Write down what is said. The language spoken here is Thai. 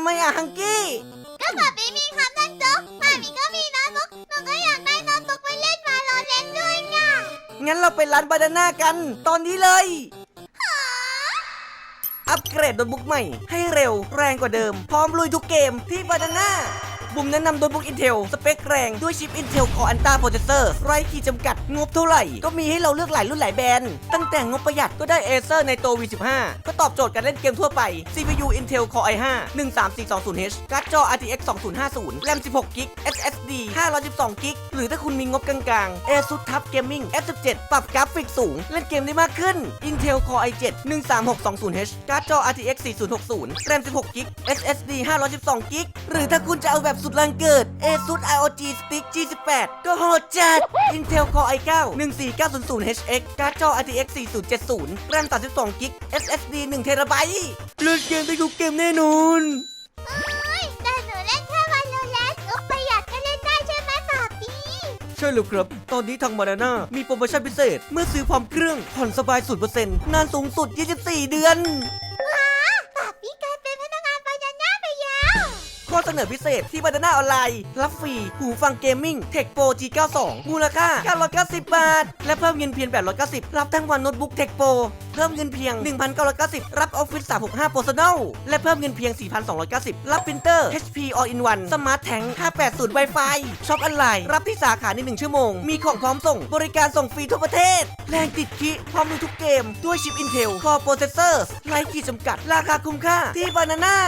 ำไมอะฮังกี้ ก็แบบนี้มีครับท่านจุ๊กมามีก็มีโน้ตบุ๊กหนูก็อยากได้โน้ตบุ๊กไปเล่นมาโลเล่นด้วยไงงั้นเราไปร้านบานาน่ากัน ตอนนี้เลย อัปเกรดโน้ตบุ๊กใหม่ ให้เร็วแรงกว่าเดิม พร้อมลุยทุกเกมที่บานาน่า บุ่มแนะนำโน้ตบุ๊ก Intel สเปคแรง ด้วยชิป Intel Core Ultra Processor ไร้ขีดจำกัด งบเท่าไหร่ ก็มีให้เราเลือกหลายรุ่นหลายแบรนด์ ตั้งแต่งบประหยัดก็ได้ Acer ในตัว V15 ก็ตอบโจทย์การเล่นเกมทั่วไป CPU Intel Core i5 13420H การ์ดจอ RTX 2050 RAM 16 g b SSD 512 g b หรือถ้าคุณมีงบกลางๆ ASUS TUF Gaming F17 ปรับกราฟิกสูง เล่นเกมได้มากขึ้น Intel Core i7 13620H การ์ดจอ RTX 4060 RAM 16 g b SSD 512 g b หรือถ้าคุณจะเอาแบบสุดแรงเกิด ASUS ROG Stick G18 ก็โหดจัด Intel Core i9 14900HX การ์ดจอ RTX 4070 RAM 32 g b SSD 1 TB เล่นเกมได้ทุกเกมแน่นอนเฮ้ยแต่หนูเล่นแค่วันโลเล่นงบประหยัดก็เล่นได้ใช่ไหมแบบนี้ ใช่แล้วครับ ตอนนี้ทางมาดาน่ามีโปรโมชั่นพิเศษ เมื่อซื้อพร้อมเครื่องผ่อนสบาย 0%นานสูงสุด 24 เดือน ข้อเสนอพิเศษที่บาดาน่าออนไลน์รับฟรี หูฟังเกมมิ่ง Tech Pro G92 มูลค่า 990 บาท และเพิ่มเงินเพียง 890 รับทั้งวันโน้ตบุ๊ก Tech Pro เพิ่มเงินเพียง 1,990 รับ Office 365 Personal และเพิ่มเงินเพียง 4,290 รับปรินเตอร์ HP All in One Smart Tank 580 Wi-Fi ช็อปออนไลน์ รับที่สาขาใน 1 ชั่วโมง มีของพร้อมส่ง บริการส่งฟรีทั่วประเทศ แรงติดคิพร้อมดูทุกเกม ด้วยชิป Intel Core Processor ไร้ขีดจำกัด ราคาคุ้มค่าที่บานาน่า